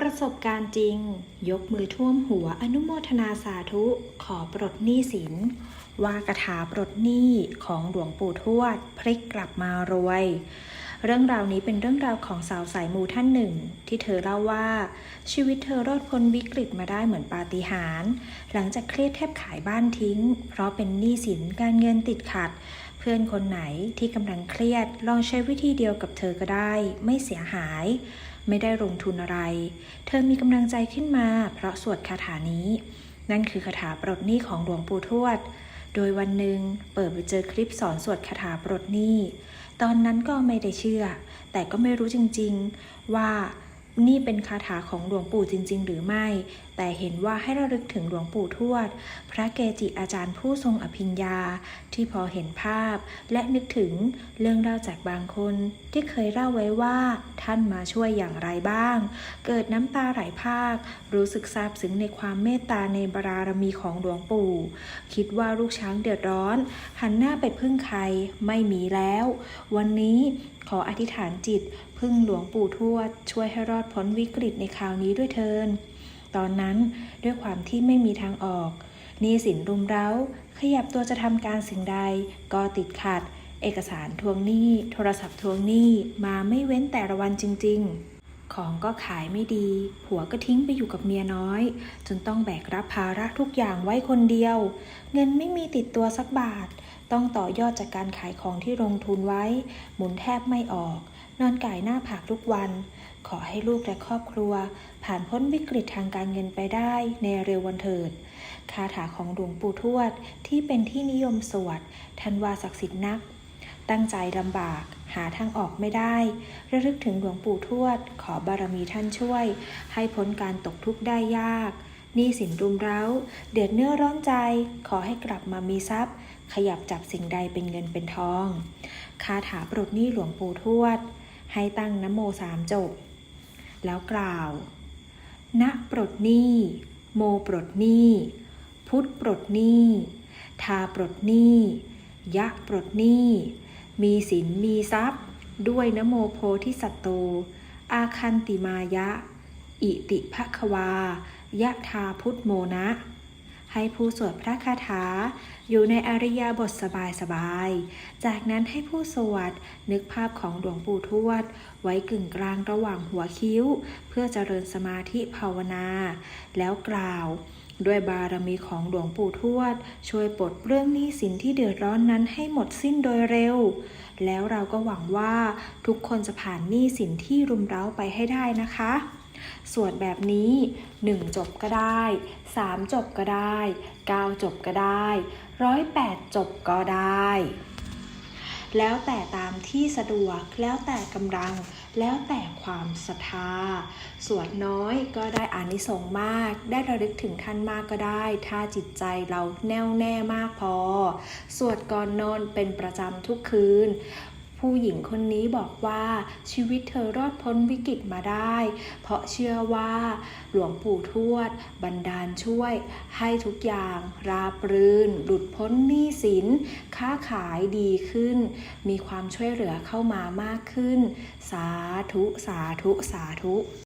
ประสบการณ์จริง ยกมือท่วมหัวอนุโมทนาสาธุ ขอปลดหนี้สิน ว่ากถาปลดหนี้ของหลวงปู่ทวด พลิกกลับมารวย เรื่องราวนี้เป็นเรื่องราวของสาวสายมูท่านหนึ่ง ที่เธอเล่าว่า ชีวิตเธอรอดพ้นวิกฤตมาได้เหมือนปาฏิหาริย์หลังจากเครียดแทบขายบ้านทิ้ง เพราะเป็นหนี้สินการเงินติดขัด เพื่อนคนไหนที่กำลังเครียดลองใช้วิธีเดียวกับเธอก็ได้ ไม่เสียหาย ไม่ได้ลงทุนอะไร เธอมีกำลังใจขึ้นมา เพราะสวดคาถานี้ นั่นคือคาถาปลดหนี้ของหลวงปู่ทวด โดยวันหนึ่งเปิดไปเจอคลิปสอนสวดคาถาปลดหนี้ ตอนนั้นก็ไม่ได้เชื่อ แต่ก็ไม่รู้จริงๆ ว่านี่เป็นคาถาของหลวงปู่จริง ๆ หรือไม่ แต่เห็นว่าให้ระลึกถึงหลวงปู่ทวด พระเกจิอาจารย์ผู้ทรงอภิญญา ที่พอเห็นภาพ และนึกถึงเรื่องเล่าจากบางคน ที่เคยเล่าไว้ว่า ท่านมาช่วยอย่างไรบ้าง เกิดน้ำตาไหลภาค รู้สึกซาบซึ้งในความเมตตาในบารารมีของหลวงปู่ คิดว่าลูกช้างเดือดร้อน หันหน้าไปพึ่งใครไม่มีแล้ว วันนี้ขออธิษฐานจิต พึ่งหลวงปู่ทวด ช่วยให้รอดพ้นวิกฤตในคราวนี้ด้วยเทิน ตอนนั้นด้วยความที่ไม่มีทางออกหนี้สินรุมเร้า ขยับตัวจะทำการสิ่งใด ก็ติดขัด เอกสารทวงหนี้ โทรศัพท์ทวงหนี้มาไม่เว้นแต่ละวันจริง ๆของก็ขายไม่ดี ผัวก็ทิ้งไปอยู่กับเมียน้อย จนต้องแบกรับภาระทุกอย่างไว้คนเดียว เงินไม่มีติดตัวสักบาท ต้องต่อยอดจากการขายของที่ลงทุนไว้ หมุนแทบไม่ออก นอนก่ายหน้าผากทุกวัน ขอให้ลูกและครอบครัว ผ่านพ้นวิกฤตทางการเงินไปได้ในเร็ววันเถิด คาถาของหลวงปู่ทวดที่เป็นที่นิยมสวดทันวาศักดิ์สิทธิ์นัก ตั้งใจลำบากหาทางออกไม่ได้ ระลึกถึงหลวงปู่ทวด ขอบารมีท่านช่วย ให้พ้นการตกทุกข์ได้ยากหนี้สินรุมเร้า เดือดเนื้อร้อนใจ ขอให้กลับมามีทรัพย์ ขยับจับสิ่งใดเป็นเงินเป็นทอง คาถาปลดหนี้หลวงปู่ทวด ให้ตั้งนโมสามจบ แล้วกล่าว ณปลดหนี้ โมปลดหนี้ พุทธปลดหนี้ทาปลดหนี้ยะปลดหนี้ มีสินมีทรัพย์ ด้วยนโมโพธิสัตโต อาคันติมายะ อิติภควายะทาพุทธโมนะ ให้ผู้สวดพระคาถา อยู่ในอริยบทสบายๆ จากนั้นให้ผู้สวดนึกภาพของหลวงปู่ทวด ไว้กึ่งกลางระหว่างหัวคิ้ว เพื่อเจริญสมาธิภาวนา แล้วกล่าวด้วยบารมีของหลวงปู่ทวด ช่วยปลดเรื่องหนี้สินที่เดือดร้อนนั้นให้หมดสิ้นโดยเร็ว แล้วเราก็หวังว่าทุกคนจะผ่านหนี้สินที่รุมเร้าไปให้ได้นะคะ สวดแบบนี้ 1 จบก็ได้ 3 จบก็ได้ 9 จบก็ได้ร้อยแปดจบก็ได้ แล้วแต่ตามที่สะดวกแล้วแต่กำลัง แล้วแต่ความศรัทธา สวดน้อยก็ได้อานิสงส์มาก ได้ระลึกถึงท่านมากก็ได้ ถ้าจิตใจเราแน่วแน่มากพอ สวดก่อนนอนเป็นประจำทุกคืน ผู้หญิงคนนี้บอกว่าชีวิตเธอรอดพ้นวิกฤตมาได้ เพราะเชื่อว่าหลวงปู่ทวด บันดาลช่วย ให้ทุกอย่างราบรื่น หลุดพ้นหนี้สิน ค้าขายดีขึ้น มีความช่วยเหลือเข้ามามากขึ้น สาธุ สาธุ สาธุ